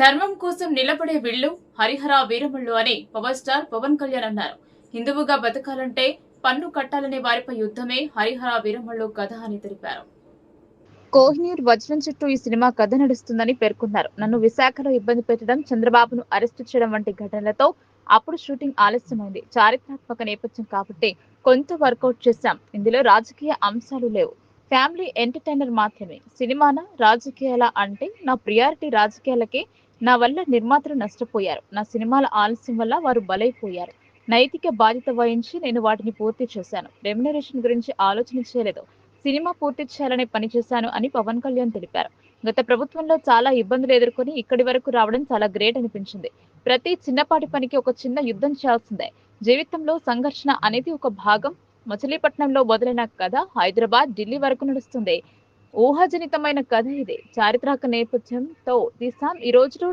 ధర్మం కోసం నిలబడే విల్లు హరిహర వీరమల్లు అని పవర్ స్టార్ పవన్ కళ్యాణ్ అన్నారు. హిందువుగా బతకాలంటే పన్ను కట్టాలనే వారిపై యుద్ధమే హరిహర వీరమల్లు కథ అని తెలిపారు. కోహినూర్ వజ్రం చుట్టూ ఈ సినిమా కథ నడుస్తుందని పేర్కొన్నారు. నన్ను విశాఖలో ఇబ్బంది పెట్టడం చంద్రబాబును అరెస్టు చేయడం వంటి ఘటనలతో అప్పుడు షూటింగ్ ఆలస్యమైంది. చారిత్రాత్మక నేపథ్యం కాబట్టి కొంత వర్కౌట్ చేశాం. ఇందులో రాజకీయ అంశాలు లేవు. ఫ్యామిలీ ఎంటర్టైనర్ మాత్రమే. సినిమాన రాజకీయాల అంటే నా ప్రియారిటీ రాజకీయాలకే నా వల్ల నిర్మాతలు నష్టపోయారు. నా సినిమాల ఆలస్యం వల్ల వారు బలైపోయారు. నైతిక బాధ్యత వహించి నేను వాటిని పూర్తి చేశాను. రెమ్యునరేషన్ గురించి ఆలోచన చేయలేదు. సినిమా పూర్తి చేయాలనే పని చేశాను అని పవన్ కళ్యాణ్ తెలిపారు. గత ప్రభుత్వంలో చాలా ఇబ్బందులు ఎదుర్కొని ఇక్కడి వరకు రావడం చాలా గ్రేట్ అనిపించింది. ప్రతి చిన్నపాటి పనికి ఒక చిన్న యుద్ధం చేయాల్సిందే. జీవితంలో సంఘర్షణ అనేది ఒక భాగం. మచిలీపట్నంలో మొదలైన కథ హైదరాబాద్ ఢిల్లీ వరకు నడుస్తుంది. ఊహాజనితమైన కథ ఇది. చారిత్రక నేపథ్యంతో తీసాం ఈ రోజు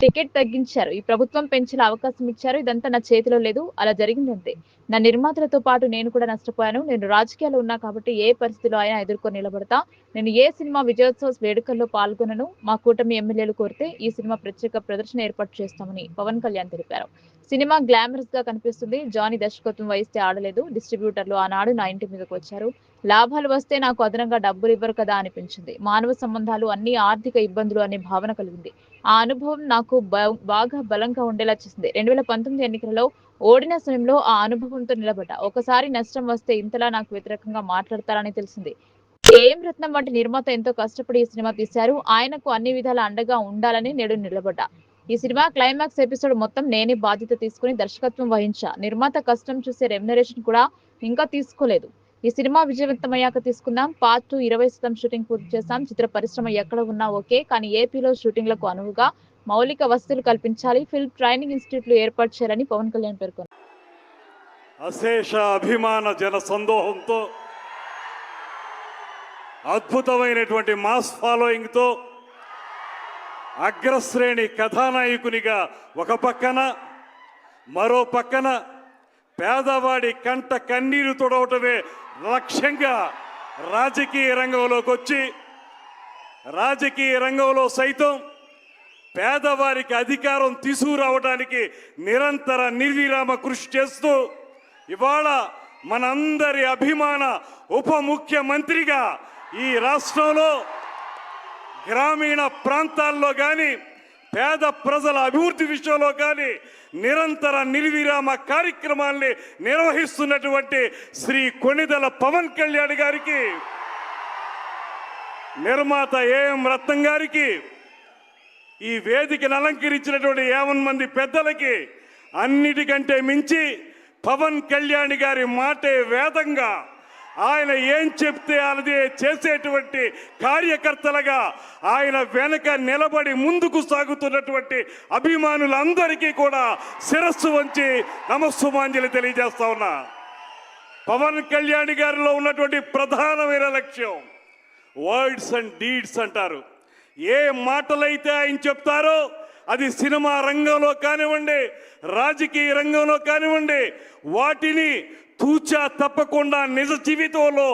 టికెట్ తగ్గించారు. ఈ ప్రభుత్వం పెంచిన అవకాశం ఇచ్చారు. ఇదంతా నా చేతిలో లేదు. అలా జరిగిందంతే నా నిర్మాతలతో పాటు నేను కూడా నష్టపోయాను. నేను రాజకీయాలు ఉన్నా కాబట్టి ఏ పరిస్థితిలో అయినా ఎదుర్కొని నిలబడతా. నేను ఏ సినిమా విజయోత్సవ వేడుకల్లో పాల్గొనను మా కూటమి ఎమ్మెల్యేలు కోరితే ఈ సినిమా ప్రత్యేక ప్రదర్శన ఏర్పాటు చేస్తామని పవన్ కళ్యాణ్ తెలిపారు. సినిమా గ్లామరస్గా కనిపిస్తుంది. జానీ దర్శకత్వం వహిస్తే ఆడలేదు. డిస్ట్రిబ్యూటర్లు ఆనాడు నా ఇంటి మీదకి వచ్చారు. లాభాలు వస్తే నాకు అదనంగా డబ్బులు ఇవ్వరు కదా అనిపించింది. మానవ సంబంధాలు అన్ని ఆర్థిక ఇబ్బందులు అనే భావన కలిగింది. ఆ అనుభవం నాకు బాగా బలంగా ఉండేలా చేసింది. రెండు వేల పంతొమ్మిది ఎన్నికలలో ఓడిన సమయంలో ఆ అనుభవంతో నిలబడ్డా. ఒకసారి నష్టం వస్తే ఇంతలా నాకు వ్యతిరేకంగా మాట్లాడతారని తెలిసింది. ఏం రత్నం వంటి నిర్మాత ఎంతో కష్టపడి ఈ సినిమా తీశారు. ఆయనకు అన్ని విధాల అండగా ఉండాలని నేడు నిలబడ్డా. ఈ సినిమా క్లైమాక్స్ ఎపిసోడ్ మొత్తం నేనే బాధ్యత తీసుకుని దర్శకత్వం వహించా. నిర్మాత కష్టం చూసే రెమ్యునరేషన్ కూడా ఇంకా తీసుకోలేదు. ఈ సినిమా విజయవంతమయ్యాక తీసుకుందాం. పార్ట్ టూ ఇరవై శాతం షూటింగ్ పూర్తి చేస్తాం చిత్ర పరిశ్రమ ఎక్కడ ఉన్నా ఓకే కానీ ఏపీలో షూటింగ్లకు అనువుగా మౌలిక వసతులు కల్పించాలి. ఫిల్మ్ ట్రైనింగ్ ఇన్స్టిట్యూట్లు ఏర్పాటు చేయాలని పవన్ కళ్యాణ్ పేర్కొన్నారు. అశేష అభిమాన జన సందోహంతో అద్భుతమైనటువంటి మాస్ ఫాలోయింగ్తో అగ్రశ్రేణి కథానాయకునిగా ఒక పక్కన మరో పక్కన పేదవాడి కంట కన్నీరు తొడవటమే లక్ష్యంగా రాజకీయ రంగంలోకి వచ్చి రాజకీయ రంగంలో సైతం పేదవారికి అధికారం తీసుకురావడానికి నిరంతర నిర్విరామ కృషి చేస్తూ ఇవాళ మనందరి అభిమాన ఉప ముఖ్యమంత్రిగా ఈ రాష్ట్రంలో గ్రామీణ ప్రాంతాల్లో కానీ పేద ప్రజల అభివృద్ధి విషయంలో కానీ నిరంతర నిర్విరామ కార్యక్రమాల్ని నిర్వహిస్తున్నటువంటి శ్రీ కొణిదల పవన్ కళ్యాణ్ గారికి నిర్మాత ఏఎం రత్నం గారికి ఈ వేదికను అలంకరించినటువంటి యావన్ మంది పెద్దలకి అన్నిటికంటే మించి పవన్ కళ్యాణ్ గారి మాటే వేదంగా ఆయన ఏం చెప్తే అదే చేసేటువంటి కార్యకర్తలుగా ఆయన వెనక నిలబడి ముందుకు సాగుతున్నటువంటి అభిమానులందరికీ కూడా శిరస్సు వంచి నమస్సుమాంజలి తెలియజేస్తా ఉన్నా. పవన్ కళ్యాణ్ గారిలో ఉన్నటువంటి ప్రధానమైన లక్ష్యం వర్డ్స్ అండ్ డీడ్స్ అంటారు. ఏ మాటలైతే ఆయన చెప్తారో అది సినిమా రంగంలో కానివ్వండి రాజకీయ రంగంలో కానివ్వండి వాటిని తూచా తప్పకుండా నిజ జీవితంలో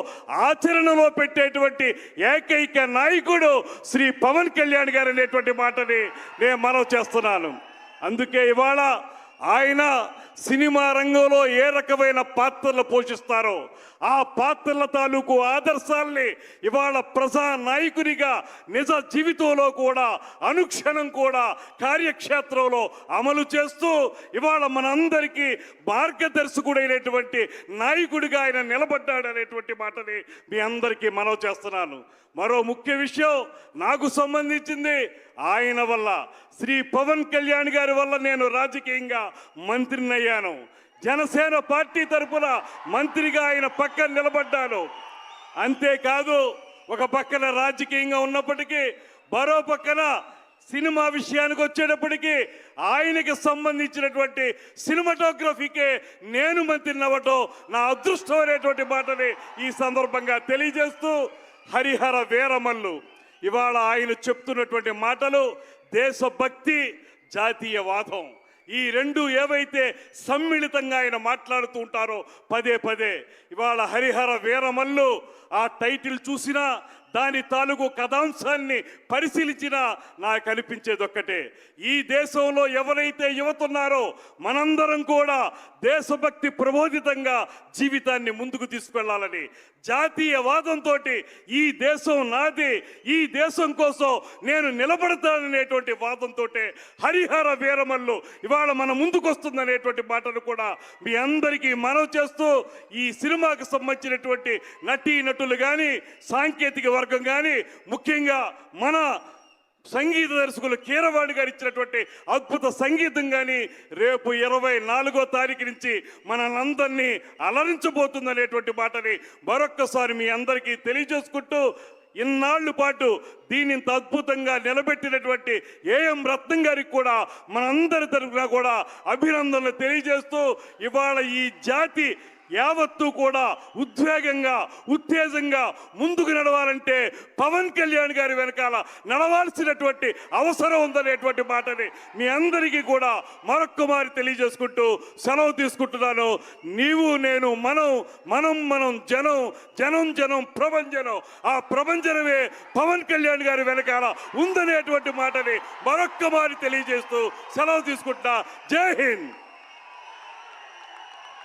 ఆచరణలో పెట్టేటువంటి ఏకైక నాయకుడు శ్రీ పవన్ కళ్యాణ్ గారు అనేటువంటి మాటని నేను మనవి చేస్తున్నాను. అందుకే ఇవాళ ఆయన సినిమా రంగంలో ఏ రకమైన పాత్రలు పోషిస్తారో ఆ పాత్రల తాలూకు ఆదర్శాల్ని ఇవాళ ప్రజా నాయకునిగా నిజ జీవితంలో కూడా అనుక్షణం కూడా కార్యక్షేత్రంలో అమలు చేస్తూ ఇవాళ మనందరికీ మార్గదర్శకుడైనటువంటి నాయకుడిగా ఆయన నిలబడ్డాడు అనేటువంటి మాటని మీ అందరికీ మనవి చేస్తున్నాను. మరో ముఖ్య విషయం నాకు సంబంధించింది ఆయన వల్ల శ్రీ పవన్ కళ్యాణ్ గారి వల్ల నేను రాజకీయంగా మంత్రిని అయ్యాను జనసేన పార్టీ తరపున మంత్రిగా ఆయన పక్కన నిలబడ్డాను. అంతేకాదు ఒక పక్కన రాజకీయంగా ఉన్నప్పటికీ మరో పక్కన సినిమా విషయానికి వచ్చేటప్పటికీ ఆయనకి సంబంధించినటువంటి సినిమాటోగ్రఫీకే నేను మంత్రిని అవ్వటం నా అదృష్టం అనేటువంటి మాటని ఈ సందర్భంగా తెలియజేస్తూ హరిహర వీరమల్లు ఇవాళ ఆయన చెప్తున్నటువంటి మాటలు దేశభక్తి జాతీయవాదం. ఈ రెండు ఏవైతే సమ్మిళితంగా ఆయన మాట్లాడుతూ ఉంటారో పదే పదే ఇవాళ హరిహర వీరమల్లు ఆ టైటిల్ చూసినా దాని తాలూకు కథాంశాన్ని పరిశీలించినా నాకు అనిపించేది ఒక్కటే ఈ దేశంలో ఎవరైతే యువతున్నారో మనందరం కూడా దేశభక్తి ప్రబోధితంగా జీవితాన్ని ముందుకు తీసుకెళ్ళాలని జాతీయవాదంతో ఈ దేశం నాది ఈ దేశం కోసం నేను నిలబడతాననేటువంటి వాదంతో హరిహర వీరమల్లు ఇవాళ మన ముందుకు వస్తుందనేటువంటి మాటను కూడా మీ అందరికీ మనవి చేస్తూ ఈ సినిమాకు సంబంధించినటువంటి నటీ నటులు కానీ సాంకేతిక వర్గం కానీ ముఖ్యంగా మన సంగీత దర్శకులు కీరవాణి గారు ఇచ్చినటువంటి అద్భుత సంగీతం కానీ రేపు ఇరవై నాలుగో తారీఖు నుంచి మనందరినీ అలరించబోతుందనేటువంటి మాటని మరొక్కసారి మీ అందరికీ తెలియజేసుకుంటూ ఇన్నాళ్ళు పాటు దీని అద్భుతంగా నిలబెట్టినటువంటి ఏఎం రత్నం గారికి కూడా మనందరి తరఫున కూడా అభినందనలు తెలియజేస్తూ ఇవాళ ఈ జాతి యావత్తు కూడా ఉద్వేగంగా ఉత్తేజంగా ముందుకు నడవాలంటే పవన్ కళ్యాణ్ గారి వెనకాల నడవాల్సినటువంటి అవసరం ఉందనేటువంటి మాటని మీ అందరికీ కూడా మరొక్కమారి తెలియజేసుకుంటూ సెలవు తీసుకుంటున్నాను. నీవు నేను మనం మనం మనం జనం జనం జనం ప్రపంచనం ఆ ప్రపంచనమే పవన్ కళ్యాణ్ గారి వెనకాల ఉందనేటువంటి మాటని మరొక్కమారి తెలియజేస్తూ సెలవు తీసుకుంటున్నా. జై హింద్!